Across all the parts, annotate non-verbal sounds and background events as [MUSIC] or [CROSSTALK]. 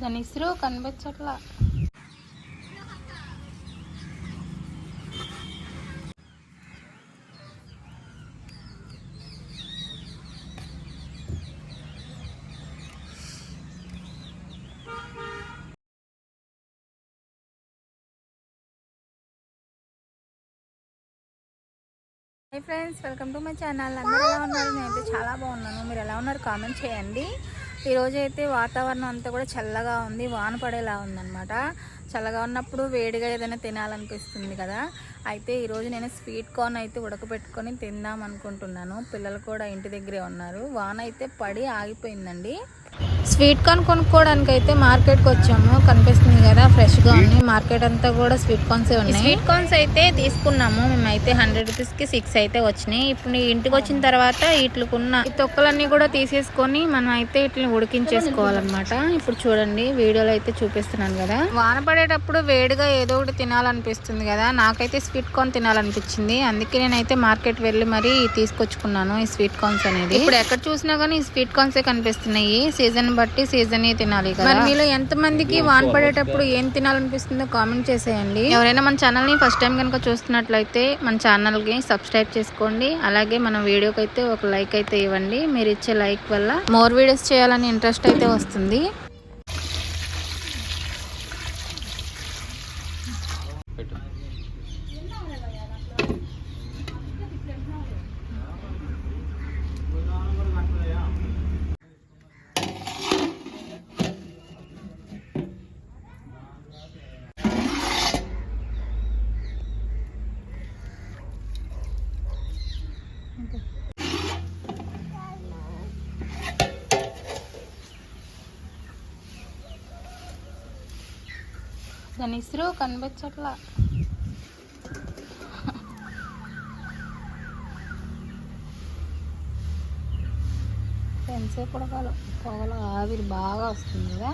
దాని ఇసురు కనిపించట్లా hi friends welcome to my channel అందరూ ఎలా ఉన్నారు? నేనైతే చాలా బాగున్నాను. మీరు ఎలా ఉన్నారు? కామెంట్ చేయండి. ఈరోజు అయితే వాతావరణం అంతా కూడా చల్లగా ఉంది వాన పడేలా ఉందన్నమాట. చల్లగా ఉన్నప్పుడు వేడిగా ఏదైనా తినాలనిపిస్తుంది కదా. అయితే ఈరోజు నేను స్వీట్ కార్న్ అయితే ఉడకబెట్టుకొని తిందాం అనుకుంటున్నాను. పిల్లలు కూడా ఇంటి దగ్గరే ఉన్నారు. వాన అయితే పడి ఆగిపోయిందండి. స్వీట్ కార్న్ కొనుక్కోవడానికి అయితే మార్కెట్కి వచ్చాము. కనిపిస్తుంది కదా ఫ్రెష్గా ఉంది. మార్కెట్ అంతా కూడా స్వీట్ కార్న్స్ ఉన్నాయి. స్వీట్ కార్న్స్ అయితే తీసుకున్నాము. మేమైతే హండ్రెడ్ రూపీస్కి సిక్స్ అయితే వచ్చినాయి. ఇప్పుడు ఇంటికి వచ్చిన తర్వాత వీటికున్న ఈ తొక్కలన్నీ కూడా తీసేసుకొని మనం అయితే వీటిని ఉడికించేసుకోవాలన్నమాట. ఇప్పుడు చూడండి వీడియోలో అయితే చూపిస్తున్నాను కదా. వాన పడేటప్పుడు వేడిగా ఏదో ఒకటి తినాలనిపిస్తుంది కదా. నాకైతే స్వీట్ కార్న్ తినాలనిపించింది. అందుకే నేనైతే మార్కెట్ వెళ్ళి మరి తీసుకొచ్చుకున్నాను ఈ స్వీట్ కార్న్స్ అనేది. ఇప్పుడు ఎక్కడ చూసినా కానీ ఈ స్వీట్ కార్న్స్ కనిపిస్తున్నాయి. సీజన్ బట్టి సీజన్ తినాలి కదా. మరి మీలో ఎంత మందికి వాన పడేటప్పుడు ఏం తినాలనిపిస్తుందో కామెంట్ చేసేయండి. ఎవరైనా మన ఛానల్ని ఫస్ట్ టైం కనుక చూస్తున్నట్లయితే మన ఛానల్కి సబ్స్క్రైబ్ చేసుకోండి. అలాగే మన వీడియోకి అయితే ఒక లైక్ అయితే ఇవ్వండి. మీరు ఇచ్చే లైక్ వల్ల మోర్ వీడియోస్ చేయాలని ఇంట్రెస్ట్ అయితే వస్తుంది. దాని ఇసురు కనిపించట్లా. ఎంతసేపు ఉడకాలి పొగలు ఆవిరి బాగా వస్తుంది కదా.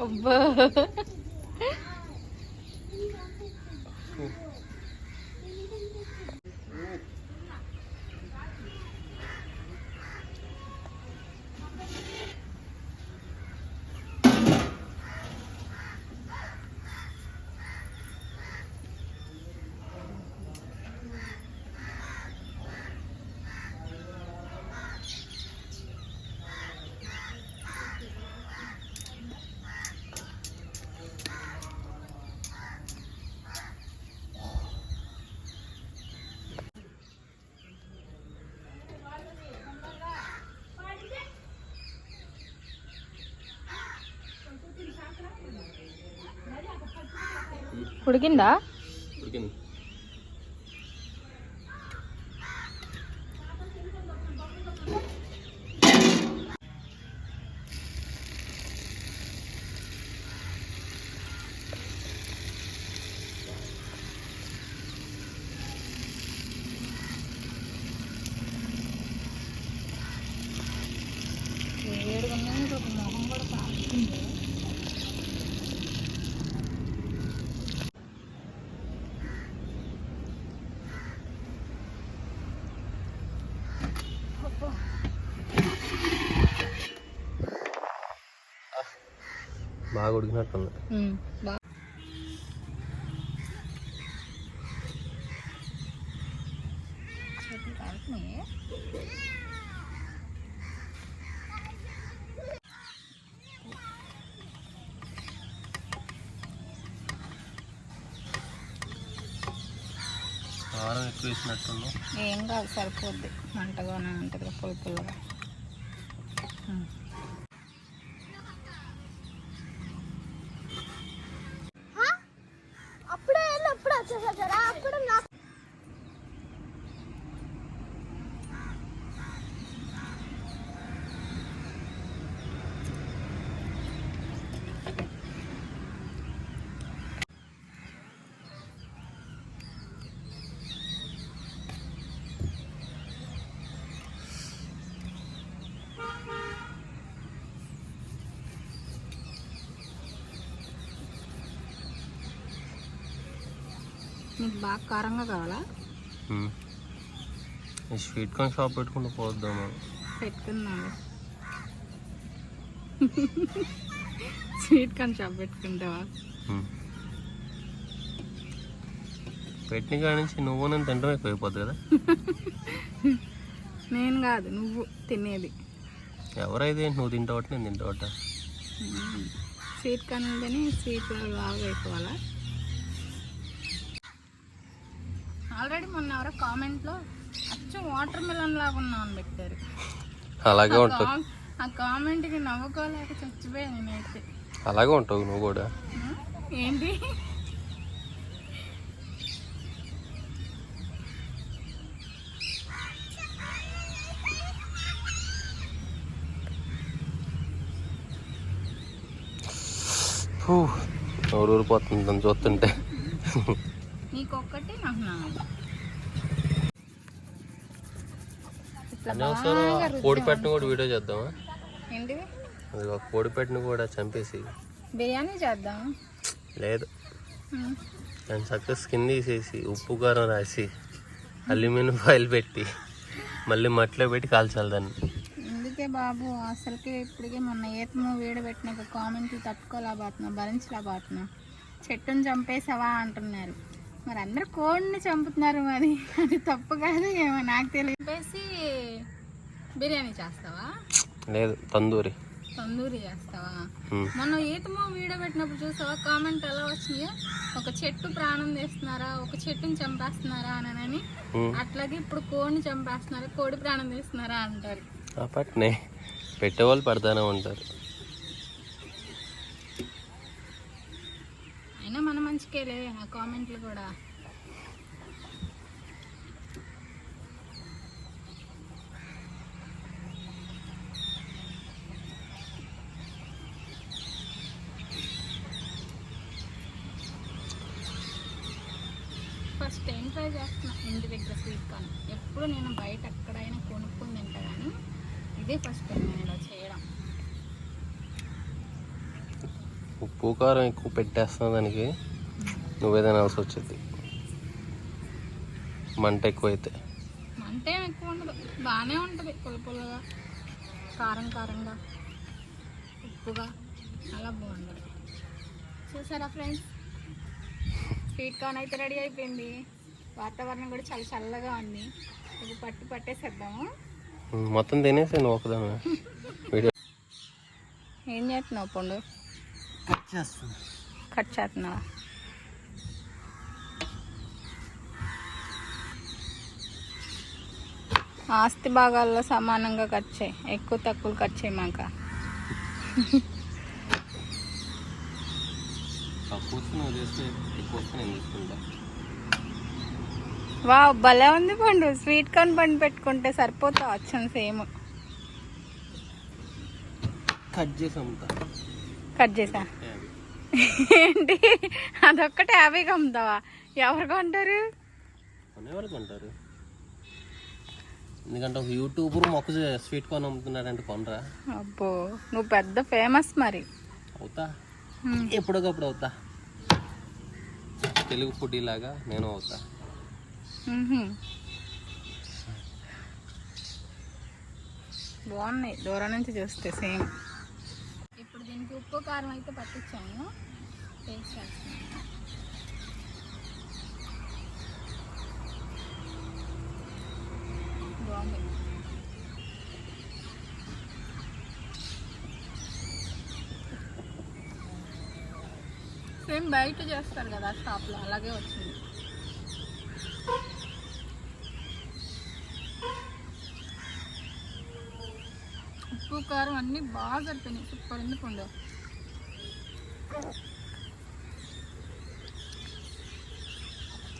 అబ్బా. ఉడికిందా? ఉడికింది వేడిగా ఉన్నది ఒక మొహం కూడా కాస్తుంది బాగా ఉడికినట్టుంది. కారం ఎక్కువ ఏం కాదు సరిపోద్ది. మంటగానే ఉంటుంది పుల్ల బాగా కారంగా కావాలా. ఈ స్వీట్ కార్న్ షాప్ పెట్టుకుంటూ పోద్దాము పెట్టుకుందాం. స్వీట్ కార్న్ షాప్ పెట్టుకుంటావా. పెట్టిన కాడి నుంచి నువ్వు నేను తింటాం ఎక్కువైపోద్ది కదా? [LAUGHS] నేను కాదు నువ్వు తినేది. ఎవరైతే నువ్వు తింటావట నేను తింటావట. స్వీట్ కార్న్ తిని స్వీట్ బాగా అయిపోవాలా? ఆల్రెడీ మొన్న ఎవరో కామెంట్లో అచ్చం వాటర్ మిలన్ లాగా ఉన్నావు అని పెట్టారు. అలాగే కామ్- ఆ కామెంట్కి నవ్వుకోలేక చచ్చిపోయాను నేనైతే. అలాగే ఉంటావు నువ్వు కూడా? ఏంటి? హూ, నోరు ఊరిపోతుంది నీకొక్కటి నాకు నాలుగు. అనవసరం రుద్దాం. కోడి వీడియో చేద్దామా? ఏంటిది? అది ఒక కోడి పెట్టిన కూడా చంపేసి. బిర్యానీ చేద్దాం లేదు. దాని చక్కగా స్కిన్ తీసేసి ఉప్పు కారం రాసి అల్యూమినియం ఫైల్ పెట్టి మళ్ళీ మట్టిలో పెట్టి కాల్చాలి దాన్ని. అందుకే బాబు? అసలుకి ఇప్పటికే మొన్న ఏతము వేడి పెట్టినాక కామెంట్లు తట్టుకోలేకపోతున్నా భరించలేకపోతున్నా. చెట్టుని చంపేసావా అంటున్నారు. మరి అందరు కోడిని చంపుతున్నారు మరి. అది తప్పు కాదు ఏమో నాకు తెలియదు. చంపేసి బిర్యానీ చేస్తావా? లేదు తందూరి. తందూరి చేస్తావా. మొన్న ఈతమో వీడియో పెట్టినప్పుడు చూసావా? కామెంట్ ఎలా వచ్చినాయో? ఒక చెట్టు ప్రాణం తీస్తున్నారా? ఒక చెట్టుని చంపేస్తున్నారా అని. అట్లాగే ఇప్పుడు కోడిని చంపేస్తున్నారా? కోడి ప్రాణం తీస్తున్నారా అంటారు. పెట్టేవాళ్ళు పెడతానే ఉంటారు. అయినా మన మంచికేలే ఆ కామెంట్లు కూడా. ఫస్ట్ టైం ట్రై చేస్తున్నా? ఇంటి దగ్గర స్వీట్ కార్న్. ఎప్పుడు నేను బయట ఎక్కడైనా కొనుక్కుని తింటా కానీ ఇదే ఫస్ట్ టైం నేను ఇలా చేయడం ఉప్పు కారం ఎక్కువ పెట్టేస్తున్నా దానికి. నువ్వేదైనా అవసరం వచ్చింది. మంట ఎక్కువైతే. మంట ఏం ఎక్కువ ఉండదు. బాగానే ఉంటుంది పుల్ల పుల్లగా. కారం కారంగా. ఉప్పుగా. అలా బాగుంటుంది చూసారా ఫ్రెండ్స్? స్వీట్ కార్న్ అయితే రెడీ అయిపోయింది. వాతావరణం కూడా చాలా చల్లగా ఉంది. ఇది పట్టు పట్టేసేద్దాము. మొత్తం తినేసి నువ్వు ఒకదాన్ని ఏం చేస్తున్నావు పండు? కట్ చేస్తున్నావా? ఆస్తి భాగాల్లో సమానంగా కట్ చేయి. ఎక్కువ తక్కువ కట్ చేయమాక. వావ్ భలే ఉంది పండు. స్వీట్ కార్న్ పండు పెట్టుకుంటే సరిపోతా. వచ్చాను సేమ్. కట్ చేసి కట్ చేసా? ఏంటి? అదొక్కటే యాభైకి అమ్ముతావా? ఎవరు కొంటారు? కొనేవాళ్ళు కొంటారు. ఎందుకంటే ఒక యూట్యూబర్ మొక్క స్వీట్ కార్న్ అమ్ముతున్నాడంటే కొనరా? అబ్బో నువ్వు పెద్ద ఫేమస్ మరి. అవుతా. ఎప్పటికప్పుడు అవుతా? తెలుగు ఫుడ్ లాగా నేను అవుతా. బాగున్నాయి దూరం నుంచి చూస్తే సేమ్. ఉప్పు కారం అయితే పట్టించాను. టేస్ట్ చేస్తున్నాను. బాగుంది. సేమ్ బయట చేస్తారు కదా షాప్లో అలాగే వచ్చింది. ఉప్పు కారం అన్నీ బాగా సరిపోయినాయి. సూపర్ ఎందుకు ఉండవు?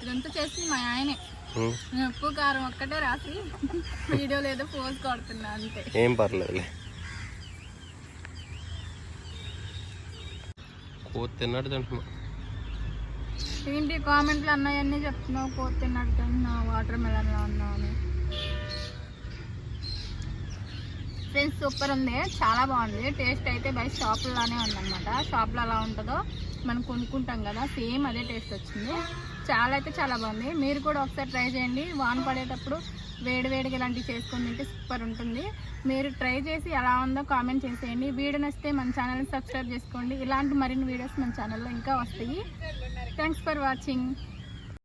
ఇదంతా చేసింది మా ఆయనే. ఉప్పు కారం ఒక్కటే రాసి వీడియోలో ఏదో పోజ్ కొడుతున్నా అంతే. ఏం పర్లేదులే. కోతి తిన్నాడు తింటున్నా. ఏంటి కామెంట్లు అన్నాయన్నీ చెప్తున్నావు? కోతి తిన్నట్టు తింటున్నావు? వాటర్ మెలన్లో ఉన్నావు అని ఫ్రెండ్స్ సూపర్ ఉంది. చాలా బాగుంది. టేస్ట్ అయితే బై షాపుల్లోనే ఉందన్నమాట. షాప్లో ఎలా ఉంటుందో మనం కొనుక్కుంటాం కదా సేమ్ అదే టేస్ట్ వచ్చింది. చాలా అయితే చాలా బాగుంది. మీరు కూడా ఒకసారి ట్రై చేయండి. వాన పడేటప్పుడు వేడివేడిగా ఇలాంటివి చేసుకొని తింటే సూపర్ ఉంటుంది. మీరు ట్రై చేసి ఎలా ఉందో కామెంట్ చేసేయండి. వీడియో నచ్చితే మన ఛానల్ని సబ్స్క్రైబ్ చేసుకోండి. ఇలాంటి మరిన్ని వీడియోస్ మన ఛానల్లో ఇంకా వస్తాయి. Thanks for watching